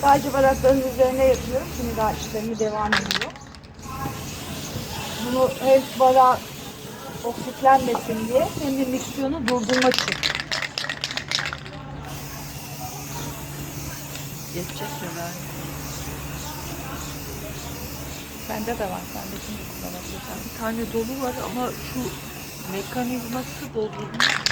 Sadece barakların üzerine yapıyorum. Şimdi daha işlemi devam ediyor. Bunu hem bara oksitlenmesin diye hem de miksiyonu durdurmak için. Geçecek ya Bende de var. Sen de şimdi kullanabilirsin. Bir tane dolu var ama şu mekanizması bozulmuş.